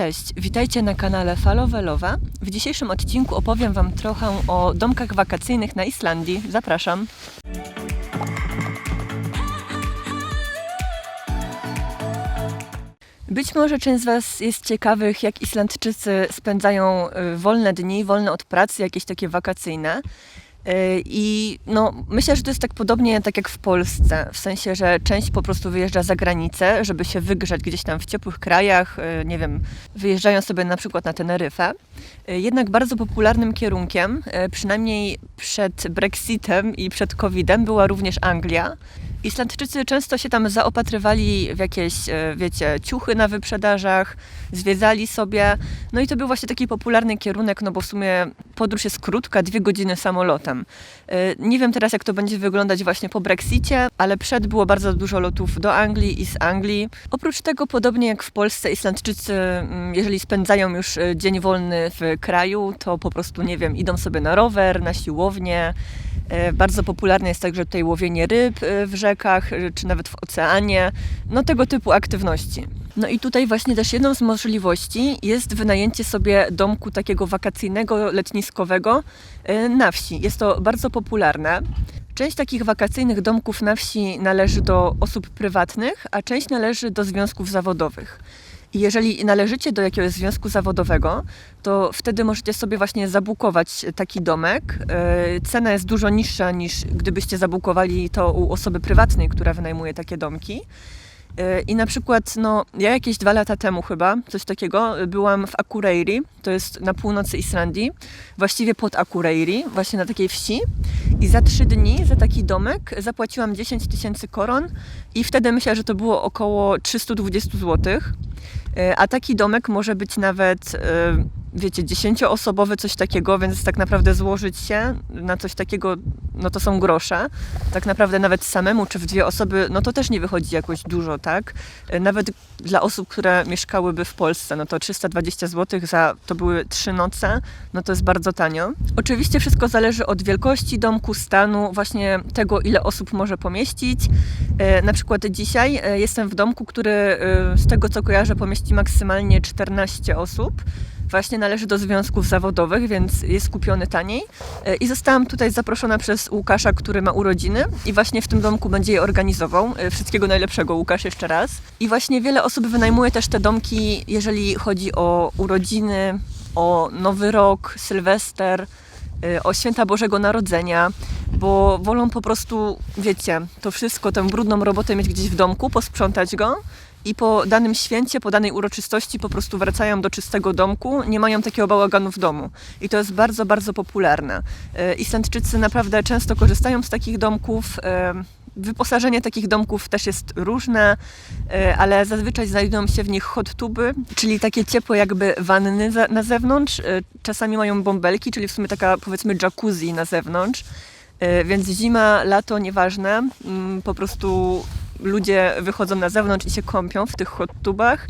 Cześć, witajcie na kanale Falowe Lowa. W dzisiejszym odcinku opowiem Wam trochę o domkach wakacyjnych na Islandii. Zapraszam. Być może część z Was jest ciekawych, jak Islandczycy spędzają y, wolne dni, wolne od pracy, jakieś takie wakacyjne. Y, I no, myślę, że to jest tak podobnie tak jak w Polsce, w sensie, że część po prostu wyjeżdża za granicę, żeby się wygrzać gdzieś tam w ciepłych krajach, y, nie wiem, wyjeżdżają sobie na przykład na Teneryfę. Y, Jednak bardzo popularnym kierunkiem, przynajmniej przed Brexitem i przed COVID-em, była również Anglia. Islandczycy często się tam zaopatrywali w jakieś, e, wiecie, ciuchy na wyprzedażach, zwiedzali sobie. No i to był właśnie taki popularny kierunek, no bo w sumie podróż jest krótka, dwie godziny samolotem. E, Nie wiem teraz, jak to będzie wyglądać właśnie po Brexicie, ale przed było bardzo dużo lotów do Anglii i z Anglii. Oprócz tego, podobnie jak w Polsce, Islandczycy, mm, jeżeli spędzają już e, dzień wolny w kraju, to po prostu, nie wiem, idą sobie na rower, na siłownię, Bardzo popularne jest także tutaj łowienie ryb e, w rzekach, e, czy nawet w oceanie, no tego typu aktywności. No i tutaj właśnie też jedną z możliwości jest wynajęcie sobie domku takiego wakacyjnego, letniskowego e, na wsi. Jest to bardzo popularne. Część takich wakacyjnych domków na wsi należy do osób prywatnych, a część należy do związków zawodowych. I jeżeli należycie do jakiegoś związku zawodowego, to wtedy możecie sobie właśnie zabukować taki domek. E, Cena jest dużo niższa niż gdybyście zabukowali to u osoby prywatnej, która wynajmuje takie domki. E, I na przykład, no, ja jakieś dwa lata temu chyba, coś takiego, byłam w Akureyri, to jest na północy Islandii, właściwie pod Akureyri, właśnie na takiej wsi. I za trzy dni za taki domek zapłaciłam 10 tysięcy koron i wtedy myślę, że to było około 320 złotych. E, A taki domek może być nawet, e, wiecie, dziesięcioosobowy, coś takiego, więc tak naprawdę złożyć się na coś takiego, no to są grosze. Tak naprawdę nawet samemu czy w dwie osoby, no to też nie wychodzi jakoś dużo, tak? E, Nawet dla osób, które mieszkałyby w Polsce, no to 320 zł za, to były trzy noce, no to jest bardzo tanio. Oczywiście wszystko zależy od wielkości domku, stanu, właśnie tego, ile osób może pomieścić. E, Na przykład dzisiaj e, jestem w domku, który z tego co kojarzę pomieści maksymalnie 14 osób. Właśnie należy do związków zawodowych, więc jest kupiony taniej. E, I zostałam tutaj zaproszona przez Łukasza, który ma urodziny i właśnie w tym domku będzie je organizował. E, Wszystkiego najlepszego, Łukasz, jeszcze raz. I właśnie wiele osób wynajmuje też te domki, jeżeli chodzi o urodziny, o Nowy Rok, Sylwester, y, o święta Bożego Narodzenia, bo wolą po prostu, wiecie, to wszystko, tę brudną robotę mieć gdzieś w domku, posprzątać go i po danym święcie, po danej uroczystości po prostu wracają do czystego domku, nie mają takiego bałaganu w domu. I to jest bardzo, bardzo popularne. Y, Islandczycy naprawdę często korzystają z takich domków. y, Wyposażenie takich domków też jest różne, e, ale zazwyczaj znajdują się w nich hot tuby, czyli takie ciepłe jakby wanny na zewnątrz. E, Czasami mają bąbelki, czyli w sumie taka powiedzmy jacuzzi na zewnątrz. E, Więc zima, lato, nieważne, mm, po prostu ludzie wychodzą na zewnątrz i się kąpią w tych hot tubach.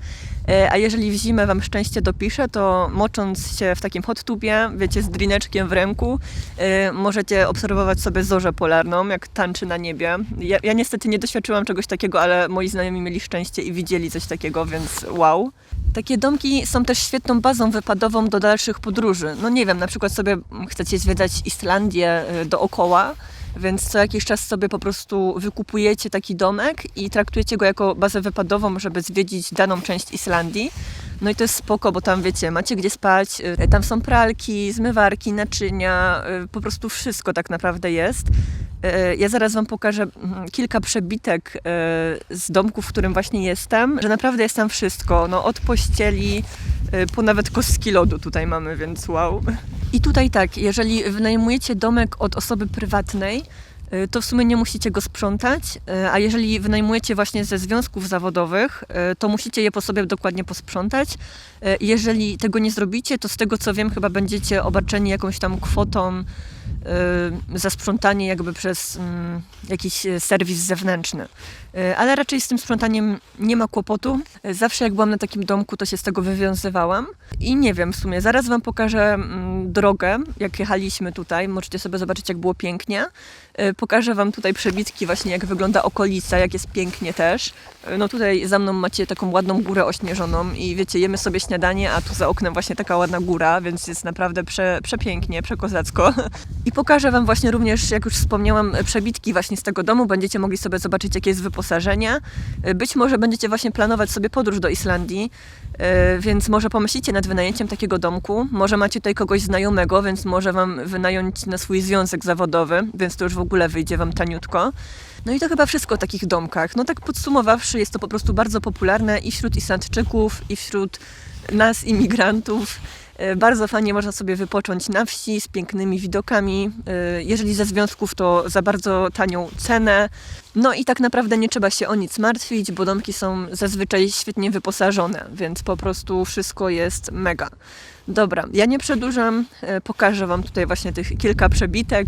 E, A jeżeli w zimę Wam szczęście dopisze, to mocząc się w takim hot tubie, wiecie, z drineczkiem w ręku, e, możecie obserwować sobie zorzę polarną, jak tańczy na niebie. Ja, ja niestety nie doświadczyłam czegoś takiego, ale moi znajomi mieli szczęście i widzieli coś takiego, więc wow. Takie domki są też świetną bazą wypadową do dalszych podróży. No nie wiem, na przykład sobie chcecie zwiedzać Islandię e, dookoła, więc co jakiś czas sobie po prostu wykupujecie taki domek i traktujecie go jako bazę wypadową, żeby zwiedzić daną część Islandii. No i to jest spoko, bo tam wiecie, macie gdzie spać, y, tam są pralki, zmywarki, naczynia, y, po prostu wszystko tak naprawdę jest. Y, Ja zaraz Wam pokażę mm, kilka przebitek z domku, w którym właśnie jestem, że naprawdę jest tam wszystko, no od pościeli po nawet kostki lodu tutaj mamy, więc wow. I tutaj tak, jeżeli wynajmujecie domek od osoby prywatnej, y, to w sumie nie musicie go sprzątać, y, a jeżeli wynajmujecie właśnie ze związków zawodowych, y, to musicie je po sobie dokładnie posprzątać. Jeżeli tego nie zrobicie, to z tego co wiem, chyba będziecie obarczeni jakąś tam kwotą y, za sprzątanie jakby przez mm, jakiś e, serwis zewnętrzny. Y, Ale raczej z tym sprzątaniem nie ma kłopotu. Y, Zawsze jak byłam na takim domku, to się z tego wywiązywałam. I nie wiem, w sumie zaraz Wam pokażę mm, drogę, jak jechaliśmy tutaj. Możecie sobie zobaczyć, jak było pięknie. Pokażę Wam tutaj przebitki właśnie, jak wygląda okolica, jak jest pięknie też. No tutaj za mną macie taką ładną górę ośnieżoną i wiecie, jemy sobie śniadanie, a tu za oknem właśnie taka ładna góra, więc jest naprawdę prze, przepięknie, przekozacko. I pokażę Wam właśnie również, jak już wspomniałam, przebitki właśnie z tego domu. Będziecie mogli sobie zobaczyć, jakie jest wyposażenie. Y, Być może będziecie właśnie planować sobie podróż do Islandii, y, więc może pomyślicie nad wynajęciem takiego domku. Może macie tutaj kogoś znajomego, więc może Wam wynająć na swój związek zawodowy, więc to już w ogóle wyjdzie Wam taniutko. No i to chyba wszystko o takich domkach. No tak podsumowawszy, jest to po prostu bardzo popularne i wśród Islandczyków, i wśród nas, imigrantów. E, Bardzo fajnie można sobie wypocząć na wsi z pięknymi widokami. E, Jeżeli ze związków, to za bardzo tanią cenę. No i tak naprawdę nie trzeba się o nic martwić, bo domki są zazwyczaj świetnie wyposażone, więc po prostu wszystko jest mega. Dobra, ja nie przedłużam, e, pokażę Wam tutaj właśnie tych kilka przebitek,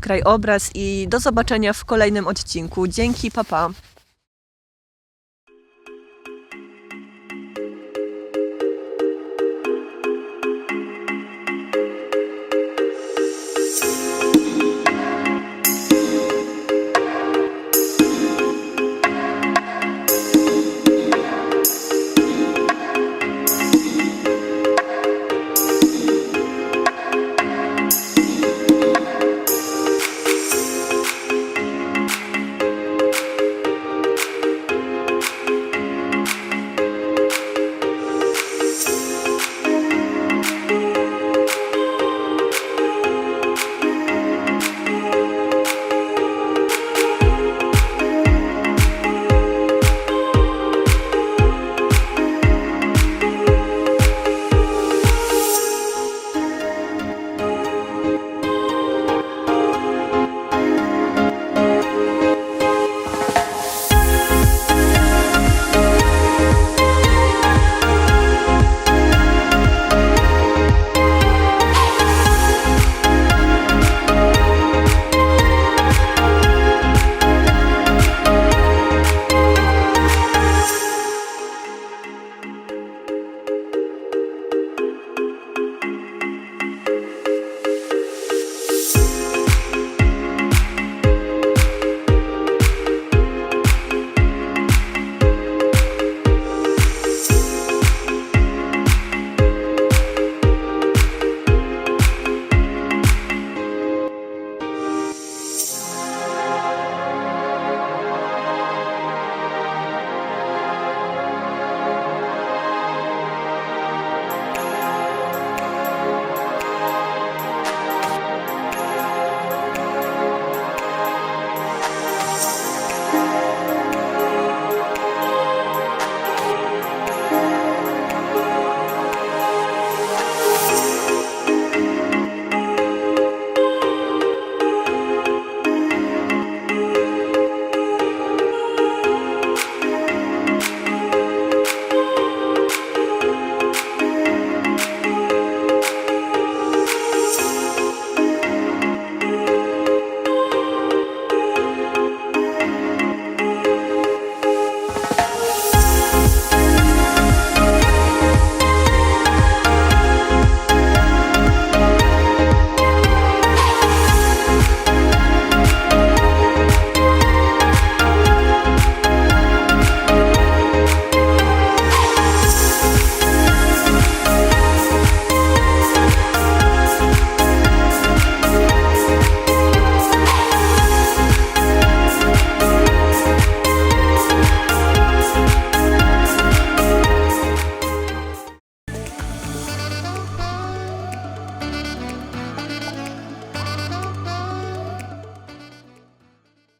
krajobraz i do zobaczenia w kolejnym odcinku. Dzięki, papa. Pa.